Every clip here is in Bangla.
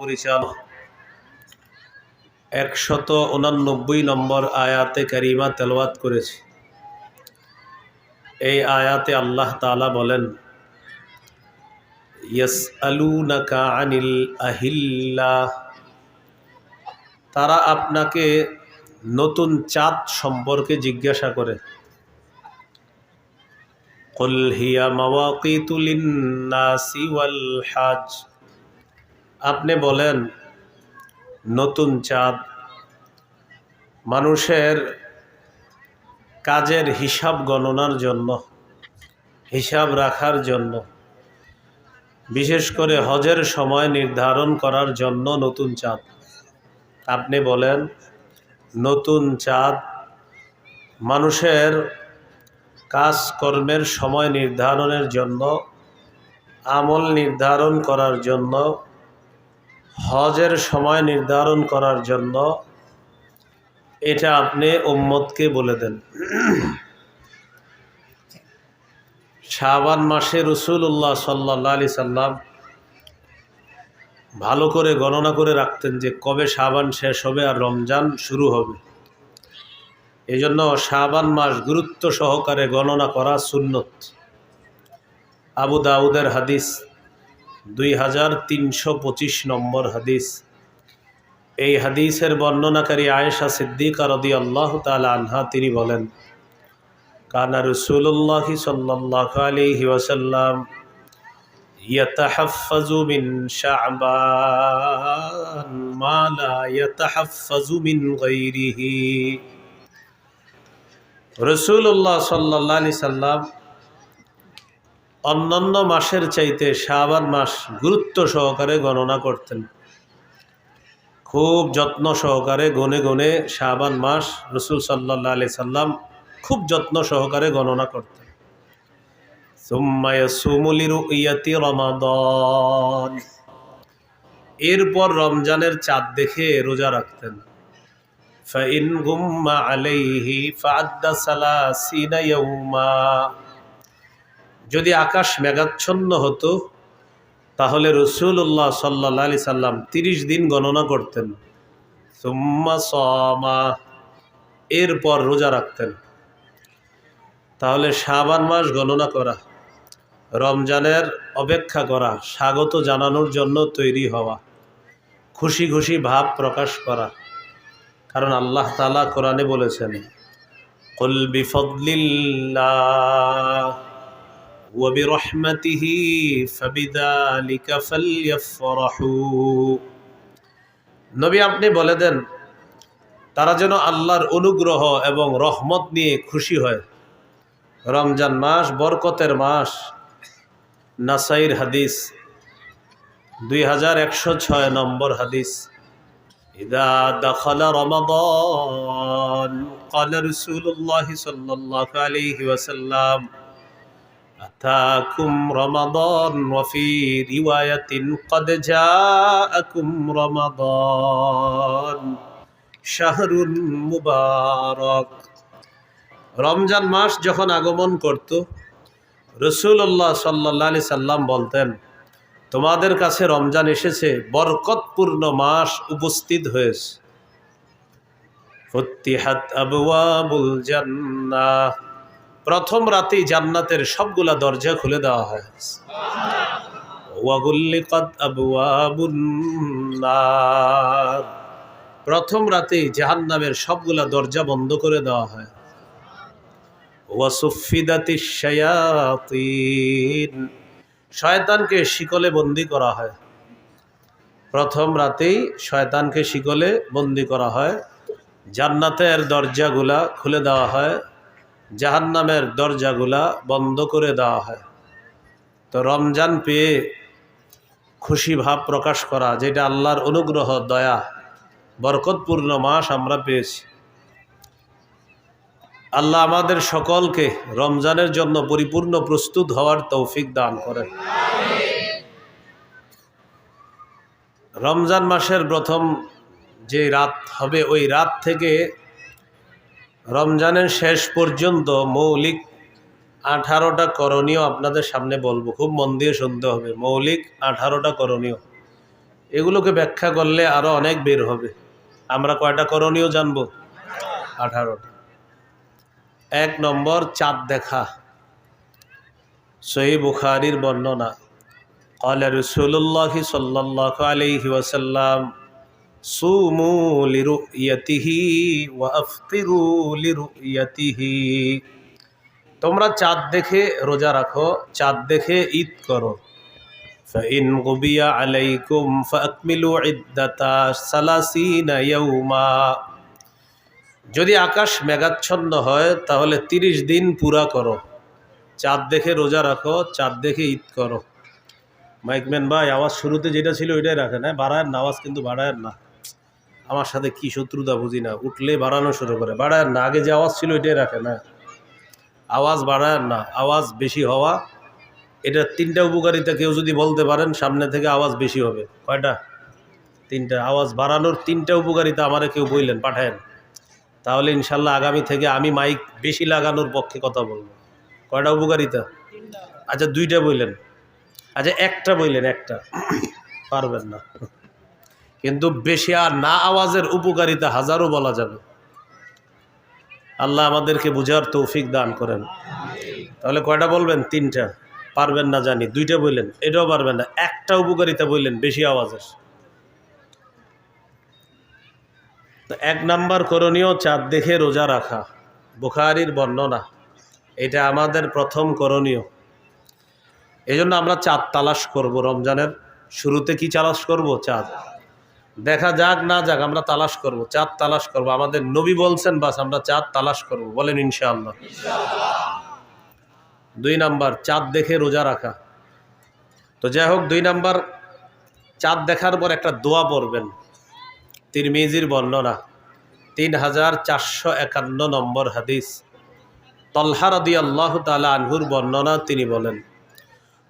পরিচালক একশত উনানব্বই নম্বর আয়াতে কারিমা তেলওয়াত করেছি এই আয়াতে আল্লাহ তালা বলেন ইয়স আলুনাকা আনিল আহিল্লা তারা আপনাকে নতুন চাঁদ সম্পর্কে জিজ্ঞাসা করে قل هي مواقيت للناس والحج আপনি বলেন, নতুন চাঁদ মানুষের কাজের হিসাব গণনার জন্য, হিসাব রাখার জন্য, বিশেষ করে হজের সময় নির্ধারণ করার জন্য নতুন চাঁদ। আপনি বলেন, নতুন চাঁদ মানুষের কাজকর্মের সময় নির্ধারণের জন্য, আমল নির্ধারণ করার জন্য হজের সময় নির্ধারণ করার জন্য এটা আপনি উম্মতকে বলে দেন। শাবান মাসে রসুল্লাহ সাল্লাহ আলি সাল্লাম ভালো করে গণনা করে রাখতেন যে কবে শাবান শেষ হবে আর রমজান শুরু হবে। এই জন্য শাবান মাস গুরুত্ব সহকারে গণনা করা সুন্নত। আবু দাউদের হাদিস দুই হাজার তিনশো পঁচিশ নম্বর হাদিস এই হাদিসের বর্ণনাকারী আয়েশা সিদ্দিকা রদি আল্লাহ তালা আনহা তিনি বলেন কানা রসুল্লাহ সাল্লাহ আলিহি ওয়াসাল্লাম يتحفظ من شعبان ما لا يتحفظ من غيره রসুল্লাহ সাল্লাহ আলি সাল্লাম অন্যান্য মাসের চাইতে শাবান মাস গুরুত্ব সহকারে গণনা করতেন। খুব যত্ন সহকারে গনে গনে শাবান মাস রসুল সাল্লাহ আলি সাল্লাম খুব যত্ন সহকারে গণনা করতেন। রমাদন। এরপর রমজানের চাঁদ দেখে রোজা রাখতেন। ফাইন গুম্মা আলাইহি ফাদ্দা সালাসিনা ইয়াউমা। যদি আকাশ মেঘাচ্ছন্ন হতো, তাহলে রসুল্লাহ সাল্লা আলি সাল্লাম তিরিশ দিন গণনা করতেন। সুম্মা সমা, এরপর রোজা রাখতেন। তাহলে শাবান মাস গণনা করা, রমজানের অপেক্ষা করা, স্বাগত জানানোর জন্য তৈরি হওয়া, খুশি খুশি ভাব প্রকাশ করা। কারণ আল্লাহ তালা কোরআনে বলেছেন, কল وبرحمته فبذلك فليفرحوا নবী আপনি বলে দেন তারা যেন আল্লাহর অনুগ্রহ এবং রহমত নিয়ে খুশি হয় রমজান মাস বরকতের মাস নাসাইর হাদিস দুই হাজার একশো ছয় নম্বর হাদিস ইদা দখল রমাদান قال رسول الله صلى الله عليه وسلم أتاكم رمضان وفي رواية قد جاءكم رمضان شهر মুবারক রমজান মাস যখন আগমন করত রসুল্লাহ সাল্লাহ আলি সাল্লাম বলতেন তোমাদের কাছে রমজান এসেছে বরকতপূর্ণ মাস উপস্থিত হয়েছে ফতিহাত আবুয়াবুল জান্নাহ প্রথম রাতেই জান্নাতের সবগুলা দরজা খুলে দেওয়া হয়। প্রথম রাতেই জাহান্নামের সবগুলা দরজা বন্ধ করে দেওয়া হয়। ওয়াসুফিদাতি শায়াতিন। শয়তানকে শিকলে বন্দি করা হয়। প্রথম রাতেই শয়তানকে শিকলে বন্দি করা হয়। জান্নাতের দরজাগুলা খুলে দেওয়া হয়। জাহান্নামের দরজাগুলা বন্ধ করে দেওয়া হয়। তো রমজান পেয়ে খুশি ভাব প্রকাশ করা, যেটা আল্লাহর অনুগ্রহ, দয়া, বরকতপূর্ণ মাস আমরা পেয়েছি। আল্লাহ আমাদের সকলকে রমজানের জন্য পরিপূর্ণ প্রস্তুত হওয়ার তৌফিক দান করেন। রমজান মাসের প্রথম যে রাত হবে, ওই রাত থেকে রমজানের শেষ পর্যন্ত মৌলিক আঠারোটা করণীয় আপনাদের সামনে বলবো খুব মন দিয়ে শুনতে হবে মৌলিক আঠারোটা করণীয় এগুলোকে ব্যাখ্যা করলে আরো অনেক বের হবে আমরা কয়টা করণীয় জানবো আঠারোটা এক নম্বর চাঁদ দেখা সহি বুখারির বর্ণনা قال رسول الله صلى الله عليه وسلم صوموا لرؤيته وافطروا لرؤيته তোমরা চাঁদ দেখে রোজা রাখো চাঁদ দেখে ঈদ করো فإن غبي عليكم فأكملوا عدة ثلاثين يوما যদি আকাশ মেঘাচ্ছন্ন হয় তাহলে তিরিশ দিন পুরা করো চাঁদ দেখে রোজা রাখো চাঁদ দেখে ঈদ করো মাইকম্যান ভাই আওয়াজ শুরুতে যেটা ছিল ওইটাই রাখেন হ্যাঁ বাড়ায়ের না আওয়াজ কিন্তু বাড়ায়ের না আমার সাথে কি শত্রুতা বুঝি না। উঠলে বাড়ানো শুরু করে। বাড়ায়ের না আগে যে আওয়াজ ছিল এটাই রাখে না আওয়াজ বাড়ায়ের না আওয়াজ বেশি হওয়া। এটা তিনটা উপকারিতা কেউ যদি বলতে পারেন সামনে থেকে আওয়াজ বেশি হবে। কয়টা? তিনটা। আওয়াজ বাড়ানোর তিনটা উপকারিতা আমারে কেউ বললেন পাঠায়েন। তাহলে ইনশাল্লাহ আগামী থেকে আমি মাইক বেশি লাগানোর পক্ষে কথা বলব। কয়টা উপকারিতা? আচ্ছা দুইটা বললেন আচ্ছা একটা বললেন একটা। পারবেন না। কিন্তু বেশি আর না আওয়াজের উপকারিতা হাজারও বলা যাবে। আল্লাহ আমাদেরকে বুঝার তৌফিক দান করেন। তাহলে কয়টা বলবেন? তিনটা। পারবেন না জানি। দুইটা বললেন। এটাও পারবেন না। একটা উপকারিতা বললেন, বেশি আওয়াজের। তো এক নাম্বার করণীয়, চাঁদ দেখে রোজা রাখা। বুখারির বর্ণনা। এটা আমাদের প্রথম করণীয়। এই জন্য আমরা চাঁদ তালাশ করব। রমজানের শুরুতে কি তালাশ করব? চাঁদ। দেখা যাক, না যাক, আমরা তালাশ করব, চাঁদ তালাশ করব। আমাদের নবী বলছেন, বাস আমরা চাঁদ তালাশ করব, বলেন ইনশাআল্লাহ। দুই নাম্বার, চাঁদ দেখে রোজা রাখা। তো যাই হোক, দুই নাম্বার, চাঁদ দেখার পর একটা দোয়া পড়বেন। তিরমিজির বর্ণনা, তিন হাজার চারশো একান্ন নম্বর হাদিস। তলহা রদি আল্লাহ তালা আনহুর বর্ণনা তিনি বলেন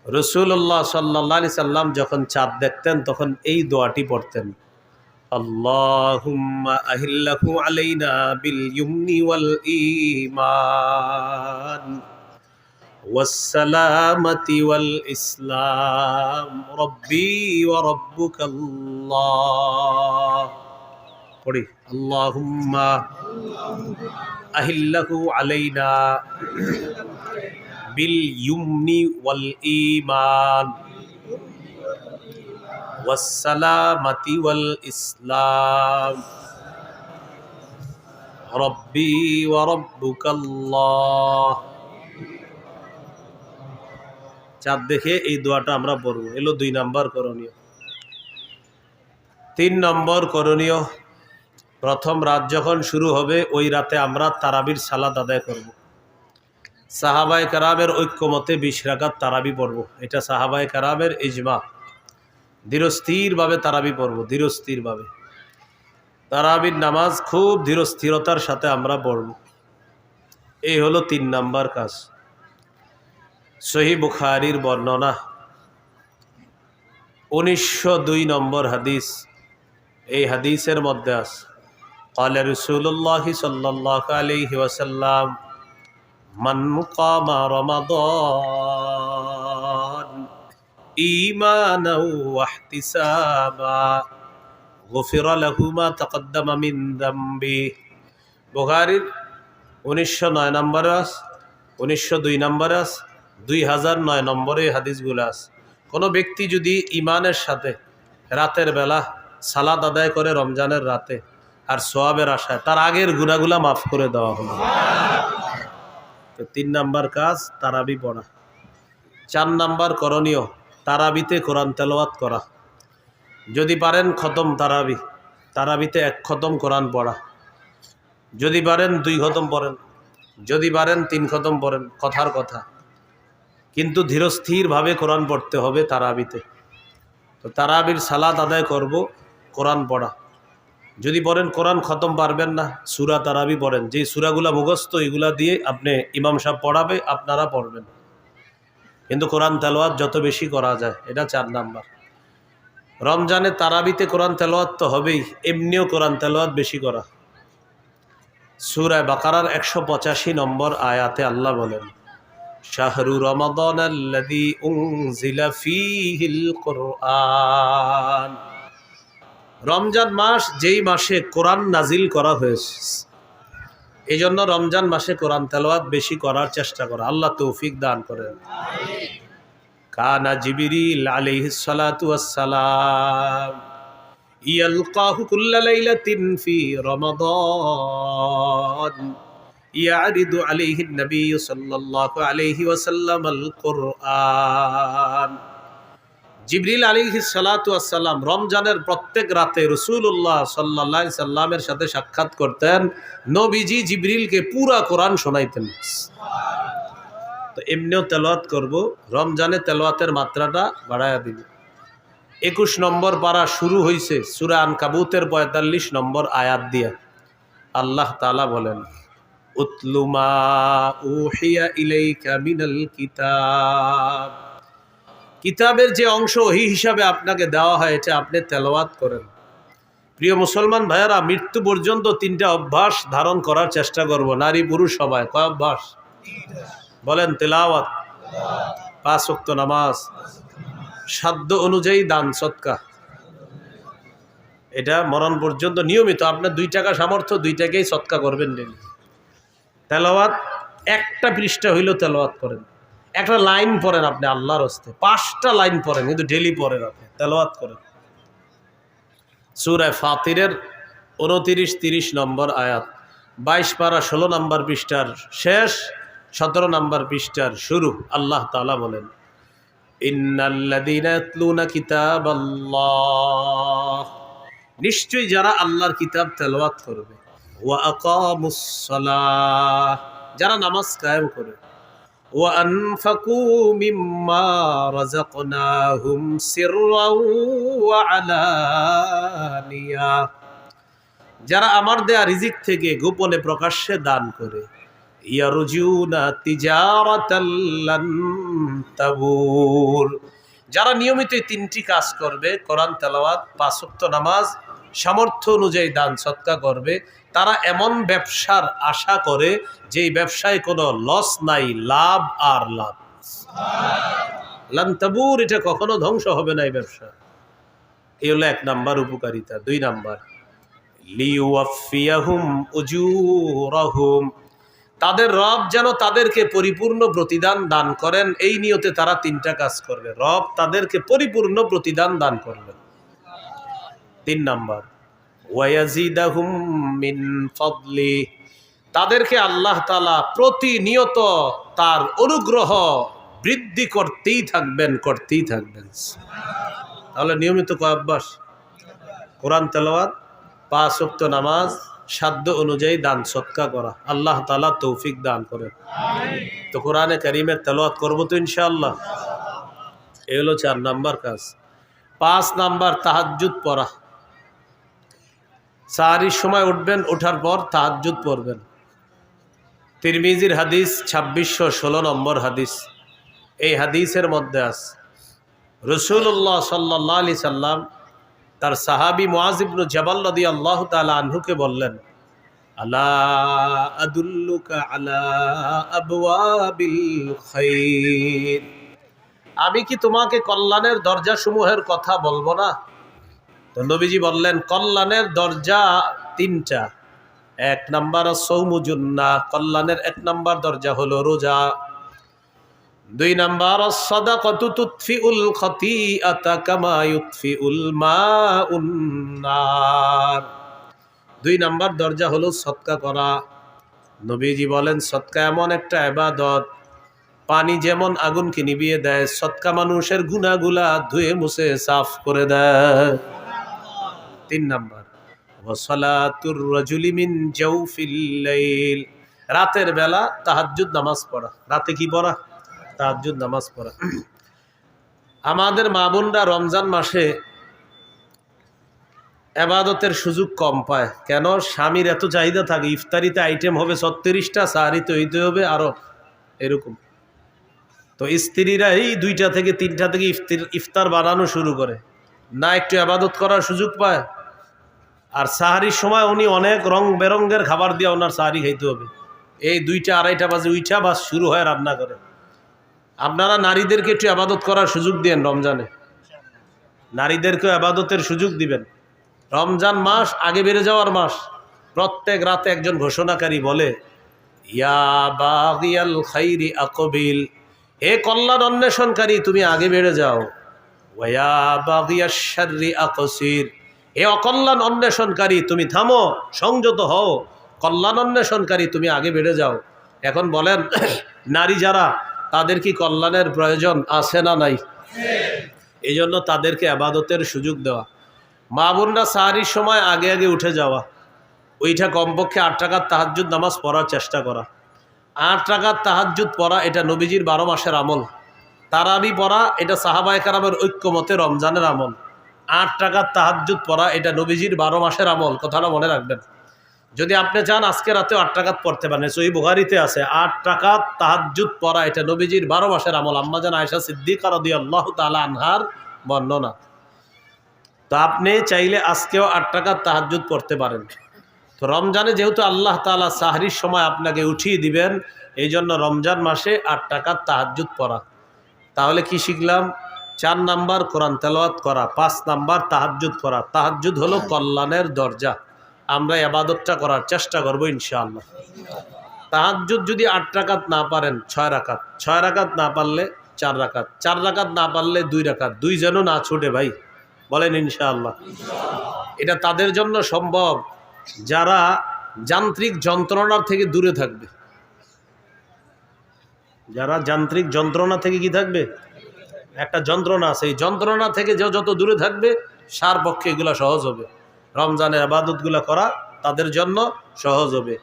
রসুল্লাহ সাল্লি সাল্লাম যখন চাঁদ দেখতেন, তখন এই দোয়াটি পড়তেন। اللهم أهله علينا باليمن والإيمان والسلامة والإسلام ربي وربك الله قولي اللهم أهله علينا باليمن والإيمان والسلامة والإسلام ربي وربك الله চাঁদ দেখে এই দোয়াটা আমরা পড়ব এলো দুই নম্বর করণীয় তিন নম্বর করণীয় প্রথম রাত যখন শুরু হবে ওই রাতে আমরা তারাবির সালাদ আদায় করব। সাহাবায় কারামের ঐক্যমতে বিশ রাকাত তারাবি পড়ব এটা সাহাবায় কারামের ইজমা ধীরস্থিরভাবে তারাবি পড়ব ধীরস্থিরভাবে তারাবির নামাজ খুব ধীরস্থিরতার সাথে আমরা পড়ব এই হলো তিন নাম্বার কাজ সহি বুখারির বর্ণনা উনিশশো দুই নম্বর হাদিস এই হাদিসের মধ্যে আছে قال رسول الله صلى الله عليه وسلم من قام رمضان إيمانا واحتسابا غفر له ما تقدم من ذنبه বুখারির উনিশশো নয় নম্বর আস উনিশশো দুই নম্বর আস দুই হাজার নয় নম্বরে হাদিসগুলো আছে কোনো ব্যক্তি যদি ইমানের সাথে রাতের বেলা সালাদ আদায় করে রমজানের রাতে আর সোয়াবের আশায় তার আগের গুণাগুলা মাফ করে দেওয়া হলো তো তিন নাম্বার কাজ তারাবি পড়া চার নাম্বার করণীয় তারাবিতে কোরআন তেলাওয়াত করা। যদি পারেন খতম তারাবি। তারাবিতে এক খতম কোরআন পড়া। যদি পারেন দুই খতম পড়েন। যদি পারেন তিন খতম পড়েন, কথার কথা। কিন্তু ধীরস্থিরভাবে কোরআন পড়তে হবে তারাবিতে। তো তারাবির সালাদ আদায় করব, কোরআন পড়া। যদি পড়েন কোরআন খতম পারবেন না, সুরা তারাবি পড়েন। যে সুরাগুলা মুখস্থ, এগুলা দিয়ে আপনি ইমাম সাহেব পড়াবে, আপনারা পড়বেন। কিন্তু কোরআন তেলোয়াত যত বেশি করা যায়, এটা চার নাম্বার। রমজানে তারাবিতে কোরআন তেলোয়াত তো হবেই, এমনিও কোরআন তেলোয়াত বেশি করা। সুরায় বাকারার একশো পঁচাশি নম্বর আয়াতে আল্লাহ বলেন, শাহরু কুরআন। রমজান মাস যেই মাসে কোরআন নাজিল করা হয়েছে এই জন্য রমজান মাসে কোরআন তেলাওয়াত বেশি করার চেষ্টা করা। আল্লাহ তৌফিক দান করেন। কানা জিবিরিল আলাইহিস সালাতু ওয়াস সালাম ইয়ালকাহু কুল্লা লাইলাতিন ফি নবী সাল্লাল্লাহু আলাইহি ওয়াসাল্লাম আল কুরআন জিবরিল আলাইহি সালাতু ওয়াসসালাম রমজানের প্রত্যেক রাতে রসুল্লাহ সাল্লাহ সাল্লামের সাথে সাক্ষাৎ করতেন, নবীজি জিবরিলকে পুরা কোরআন শোনাইতেন। তো এমনিও তেলোয়াত করব, রমজানে তেলোয়াতের মাত্রাটা বাড়ায়া দিব। একুশ নম্বর পারা শুরু হয়েছে সুরা আন কাবুতের পঁয়তাল্লিশ নম্বর আয়াত দিয়া। আল্লাহ তালা বলেন উতলুমা উহিয়া ইলাইকা মিনাল কিতাব। কিতাবের যে অংশ ওহি হিসাবে আপনাকে দেওয়া হয়, এটা আপনি তেলাওয়াত করেন। প্রিয় মুসলমান ভাইয়ারা, মৃত্যু পর্যন্ত তিনটা অভ্যাস ধারণ করার চেষ্টা করব। নারী, পুরুষ, সবাই। কয় অভ্যাস? বলেন, তেলাওয়াত। পাঁচ ওয়াক্ত নামাজ। সাধ্য অনুযায়ী দান সৎকা এটা মরণ পর্যন্ত নিয়মিত। আপনার দুই টাকা সামর্থ্য, দুই টাকাই সৎকা করবেন ডেলি তেলাওয়াত, একটা পৃষ্ঠা হইলেও তেলাওয়াত করেন। একটা লাইন পড়েন আপনি আল্লাহর হস্তে। পাঁচটা লাইন পড়েন, কিন্তু ডেলি পড়েন আপনি। তেলাওয়াত করেন। সুরায় ফাতিরের উনতিরিশ, তিরিশ নম্বর আয়াত। বাইশ পারা ষোলো নম্বর পৃষ্ঠার শেষ, সতেরো নম্বর পৃষ্ঠার শুরু। আল্লাহ তালা বলেন নিশ্চয়ই যারা আল্লাহর কিতাব তেলাওয়াত করবে। যারা নামাজ কায়েম করে। وأنفقوا مما رزقناهم سرا وعلانية যারা আমার দেয়া রিজিক থেকে গোপনে প্রকাশ্যে দান করে ইয়ারজুনা তিজারাতাল্লান তাবুর যারা নিয়মিত এই তিনটি কাজ করবে কোরআন তেলাওয়াত পাঁচ ওয়াক্ত নামাজ সামর্থ্য অনুযায়ী দান সৎকা করবে তারা এমন ব্যবসার আশা করে যে ব্যবসায় কোনো লস নাই, লাভ আর লাভ। লান্তাবুর এটা কখনো ধ্বংস হবে না এই ব্যবসা। এই হলো এক নাম্বার উপকারিতা। দুই নাম্বার তাদের রব যেন তাদেরকে পরিপূর্ণ প্রতিদান দান করেন, এই নিয়তে তারা তিনটা কাজ করবে। রব তাদেরকে পরিপূর্ণ প্রতিদান দান করবেন। তিন নাম্বার ওয়াজিদাহুম মিন ফদলি। তাদেরকে আল্লাহ তালা প্রতিনিয়ত তার অনুগ্রহ বৃদ্ধি করতেই থাকবেন করতেই থাকবেন। তাহলে নিয়মিত কয় অভ্যাস? কোরআন তেলাওয়াত, পাঁচ ওয়াক্ত নামাজ, সাধ্য অনুযায়ী দান সৎকা করা। আল্লাহ তালা তৌফিক দান করেন। তো কোরআনে করিমের তেলাওয়াত করব তো ইনশাআল্লাহ। এ হলো চার নাম্বার কাজ। পাঁচ নাম্বার তাহাজ্জুদ পড়া। সাহারির সময় উঠবেন ওঠার পর তাহাজ্জুদ পড়বেন। তিরমিজির হাদিস ছাব্বিশশো ষোলো নম্বর হাদিস। এই হাদিসের মধ্যে আছে রসুল্লাহ সাল্লাহ আলি সাল্লাম তার সাহাবি মোয়াজিবনু জবাল্লাদি আল্লাহ তালা আনহুকে বললেন আমি কি তোমাকে কল্যাণের দরজাসমূহের কথা বলব না? তো নবীজি বললেন, কল্যাণের দরজা তিনটা। এক নাম্বার সৌমুজুন্না, কল্যাণের এক নাম্বার দরজা হলো রোজা। দুই নাম্বার, সদাকতু তুতফিউল খতিআতা কামা ইউতফিউল মাউন্নার দুই নাম্বার দরজা হলো সৎকা করা। নবীজি বলেন সৎকা এমন একটা এবাদত পানি যেমন আগুনকে নিভিয়ে দেয় সৎকা মানুষের গুনাগুলা ধুয়ে মুছে, সাফ করে দেয়। তিন নাম্বার। ওয়াসালাতুর রাজুলি মিন জাওফিল রাতের বেলা তাহাজ্জুদ নামাজ পড়া। রাতে কি পড়া? তাহাজ্জুদ নামাজ পড়া। আমাদের মা বোনরা রমজান মাসে এবাদতের সুযোগ কম পায়। কেন? স্বামীর এত চাহিদা থাকে, ইফতারিতে আইটেম হবে ছত্রিশটা সাহারিতে হইতে হবে আরও এরকম। তো স্ত্রীরা এই দুইটা থেকে তিনটা থেকে ইফতার ইফতার বানানো শুরু করে। না একটু আবাদত করার সুযোগ পায় আর সাহারির সময় উনি অনেক রং বেরঙ্গের খাবার দিয়ে ওনার সাহারি খাইতে হবে। এই দুইটা আড়াইটা বাজে উইটা বাস শুরু হয় রান্না করে। আপনারা নারীদেরকে একটু আবাদত করার সুযোগ দিন রমজানে। নারীদেরকেও আবাদতের সুযোগ দিবেন। রমজান মাস আগে বেড়ে যাওয়ার মাস। প্রত্যেক রাতে একজন ঘোষণাকারী বলে, ইয়া খাইরি আকবিল, হে কল্যাণ অন্বেষণকারী, তুমি আগে বেড়ে যাও। ওয়া শাররি আকসির। হে অকল্যাণ অন্বেষণকারী, তুমি থামো, সংযত হও। কল্যাণ অন্বেষণকারী, তুমি আগে বেড়ে যাও। এখন বলেন, নারী যারা, তাদের কি কল্যাণের প্রয়োজন আছে না নাই? এই জন্য তাদেরকে আবাদতের সুযোগ দেওয়া। মা বোনরা সাহারির সময় আগে আগে উঠে যাওয়া। ওইটা কমপক্ষে আট টাকার তাহাজুদ নামাজ পড়ার চেষ্টা করা। আট টাকার তাহাজুদ পড়া, এটা নবীজির বারো মাসের আমল। তারাবি পড়া, এটা সাহাবায় কারামের ঐক্যমতে রমজানের আমল। আট টাকার তাহাজুদ পড়া, এটা নবীজির বারো মাসের আমল, কথাটা মনে রাখবেন। যদি আপনি চান আজকে রাতেও আট টাকাত পড়তে পারেন সই বুহারিতে আছে, আট টাকাত তাহাজুদ পড়া, এটা নবীজির বারো মাসের আমল, আম্মা আম্মাজান আয়সা সিদ্দিক রদি আল্লাহ তালা আনহার বর্ণনা। তো আপনি চাইলে আজকেও আট টাকার তাহাজুদ পড়তে পারেন। তো রমজানে যেহেতু আল্লাহ তালা সাহরির সময় আপনাকে উঠিয়ে দিবেন এই জন্য রমজান মাসে আট টাকার তাহাজুদ পড়া। তাহলে কি শিখলাম? চার নাম্বার কোরআন তেলাওয়াত করা, পাঁচ নাম্বার তাহাজুদ করা। তাহাজুদ হলো কল্যাণের দরজা। আমরা আবাদতটা করার চেষ্টা করব ইনশাআল্লাহ। তাহাজুদ যদি আট রাকাত না পারেন, ছয় রাকাত। ছয় রাকাত না পারলে চার রাকাত। চার রাকাত না পারলে দুই রাকাত। দুই যেন না ছুটে ভাই। বলেন ইনশাআল্লাহ। এটা তাদের জন্য সম্ভব। যারা যান্ত্রিক যন্ত্রণার থেকে দূরে থাকবে। যারা যান্ত্রিক যন্ত্রণা থেকে কি থাকবে? একটা যন্ত্রণা আছে। এই যন্ত্রণা থেকে যে যত দূরে থাকবে, সার পক্ষে এগুলো সহজ হবে। রমজানের আবাদতগুলো করা তাদের জন্য সহজ হবে।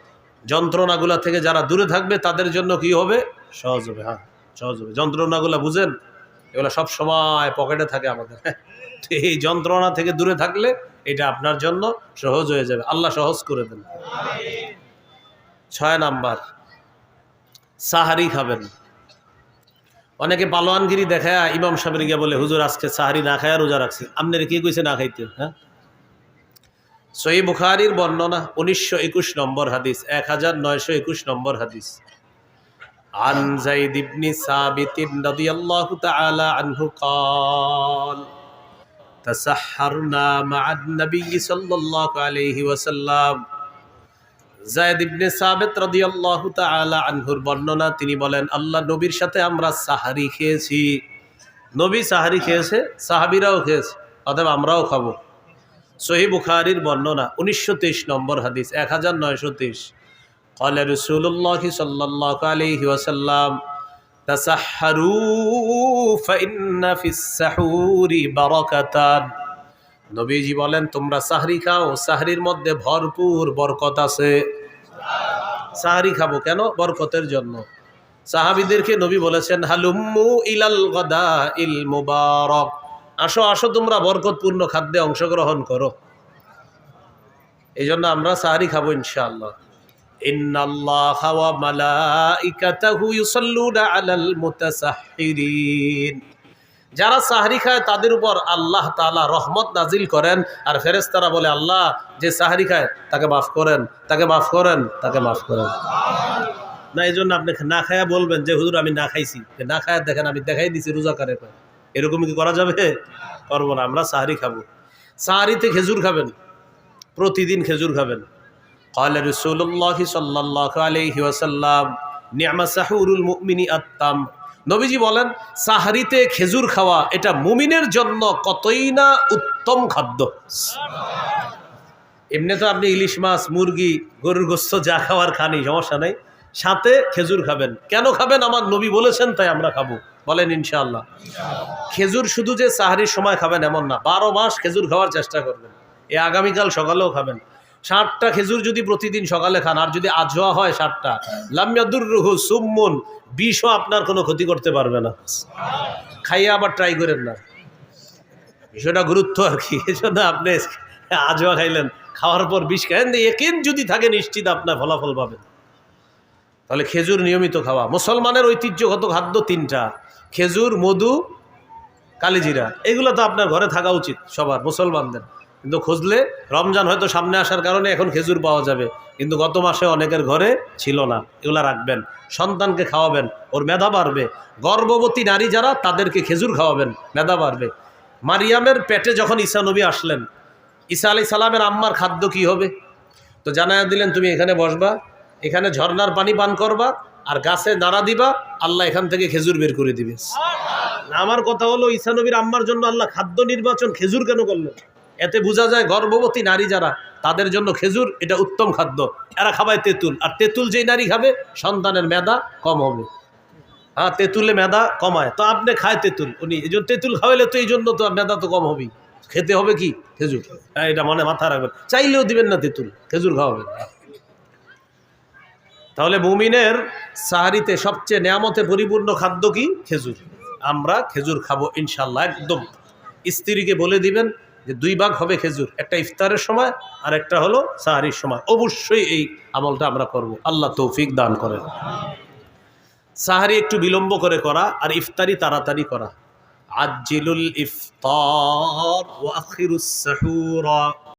যন্ত্রণাগুলা থেকে যারা দূরে থাকবে, তাদের জন্য কি হবে? সহজ হবে হ্যাঁ সহজ হবে। যন্ত্রণাগুলো বুঝেন, এগুলো সব সময় পকেটে থাকে আমাদের। এই যন্ত্রণা থেকে দূরে থাকলে এটা আপনার জন্য সহজ হয়ে যাবে। আল্লাহ সহজ করে দেন। ছয় নাম্বার, সাহারি খাবেন। অনেকে পালোয়ানগিরি দেখায় ইমাম সাহেবের গিয়ে বলে হুজুর আজকে সাহারি না খায় রোজা রাখছি আপনার কে কইছে না খাইতে হ্যাঁ সই বুখারির বর্ণনা উনিশশো একুশ নম্বর হাদিস এক হাজার নয়শো একুশ নম্বর হাদিস عن زيد بن ثابت رضي الله تعالى عنه قال تسحرنا مع النبي صلى الله عليه وسلم জায়দ ইবনে সাবেত রদিয়াল্লাহ তালা আনহুর বর্ণনা, তিনি বলেন, আল্লাহ নবীর সাথে আমরা সাহারি খেয়েছি। নবী সাহারি খেয়েছে, সাহাবিরাও খেয়েছে, অথবা আমরাও খাব। সহি বুখারির বর্ণনা, উনিশশো তেইশ নম্বর হাদিস, এক হাজার নয়শো তেইশ। কলে রসুল্লাহ সাল্লাহ আলি ওয়াসাল্লাম তাসাহারু ফাইন্না ফিস সাহুরি বারাকাতান। নবীজি বলেন, তোমরা সাহরি খাও, সাহরির মধ্যে ভরপুর বরকত আছে। সাহারি খাব কেন? বরকতের জন্য। সাহাবিদেরকে নবী বলেছেন, হালুম্মু ইলাল গদা ইল মুবারক। আসো আসো, তোমরা বরকতপূর্ণ খাদ্যে অংশগ্রহণ করো। এই জন্য আমরা সাহারি খাব ইনশাআল্লাহ। ইন্নাল্লাহ মালাইকাতাহু ইউসাল্লুনা আলাল মুতাসাহহিরিন। যারা সাহারি খায় তাদের উপর আল্লাহ তালা রহমত নাজিল করেন। আর ফেরেস্তারা বলে, আল্লাহ, যে সাহারি খায়, তাকে মাফ করেন, তাকে মাফ করেন, তাকে মাফ করেন। না এই জন্য আপনি না খায়া বলবেন যে, হুজুর, আমি না খাইছি। না খায়া দেখেন, আমি দেখাই দিছি রোজা করে এরকম কি করা যাবে? করব না, আমরা সাহারি খাব। সাহারিতে খেজুর খাবেন, প্রতিদিন খেজুর খাবেন। কলে রসুল্লাহ সাল্লাহ আলহিম নিয়ামা সাহুরুল মুকমিনী আত্মাম নবীজি বলেন, সাহারিতে খেজুর খাওয়া, এটা মুমিনের জন্য কতই না উত্তম খাদ্য। এমনি তো আপনি ইলিশ মাছ, মুরগি, গরুর গোস্ত যা খাওয়ার খানি সমস্যা নেই। সাথে খেজুর খাবেন। কেন খাবেন? আমার নবী বলেছেন, তাই আমরা খাব। বলেন, ইনশাআল্লাহ। খেজুর শুধু যে সাহারির সময় খাবেন এমন না, বারো মাস খেজুর খাওয়ার চেষ্টা করবেন। এ আগামীকাল সকালেও খাবেন। ষাটটা খেজুর যদি প্রতিদিন সকালে খান, আর যদি আজোয়া হয় ষাটটা লামিয়াদুর রুহু সুম্মুন, বিষও আপনার কোনো ক্ষতি করতে পারবে না। খাইয়ে আবার ট্রাই করেন না। বিষয়টা গুরুত্ব আর কি, এই জন্য আপনি আজোয়া খাইলেন, খাওয়ার পর বিষ খাইলেন একেন যদি থাকে নিশ্চিত আপনার ফলাফল পাবেন। তাহলে খেজুর নিয়মিত খাওয়া। মুসলমানের ঐতিহ্যগত খাদ্য? তিনটা। খেজুর, মধু, কালিজিরা। এগুলো তো আপনার ঘরে থাকা উচিত সবার, মুসলমানদের। কিন্তু খুঁজলে রমজান হয়তো সামনে আসার কারণে এখন খেজুর পাওয়া যাবে। কিন্তু গত মাসে অনেকের ঘরে ছিল না। এগুলা রাখবেন সন্তানকে খাওয়াবেন ওর মেধা বাড়বে। গর্ভবতী নারী যারা তাদেরকে খেজুর খাওয়াবেন মেধা বাড়বে। মারিয়ামের পেটে যখন ঈসা নবী আসলেন ঈসা আলাই সালামের আম্মার খাদ্য কি হবে? তো জানায়া দিলেন তুমি এখানে বসবা এখানে ঝর্ণার পানি পান করবা আর গাছে নাড়া দিবা আল্লাহ এখান থেকে খেজুর বের করে দিবে। আমার কথা হলো ঈসা নবীর আম্মার জন্য আল্লাহ খাদ্য নির্বাচন খেজুর কেন করলেন? এতে বোঝা যায় গর্ভবতী নারী যারা, তাদের জন্য খেজুর এটা উত্তম খাদ্য। এরা খাবায় তেঁতুল, আর তেঁতুল যেই নারী খাবে, সন্তানের মেধা কম হবে। হ্যাঁ তেঁতুলে মেধা কমায়। তো আপনি খায় তেঁতুল, উনি এই জন্য তেঁতুল খাওয়াইলে তো এই জন্য তো মেধা তো কম হবেই। খেতে হবে কি? খেজুর। হ্যাঁ এটা মনে মাথা রাখবেন। চাইলেও দিবেন না তেঁতুল, খেজুর খাওয়াবেন তাহলে মুমিনের সাহারিতে সবচেয়ে নেয়ামতে পরিপূর্ণ খাদ্য কি? খেজুর। আমরা খেজুর খাব ইনশাল্লাহ একদম। স্ত্রীকে বলে দিবেন যে দুই ভাগ হবে খেজুর, একটা ইফতারের সময় আর একটা হলো সাহারির সময়। অবশ্যই এই আমলটা আমরা করব। আল্লাহ তৌফিক দান করেন। সাহারি একটু বিলম্ব করে করা আর ইফতারি তাড়াতাড়ি করা। আজিলুল ইফতার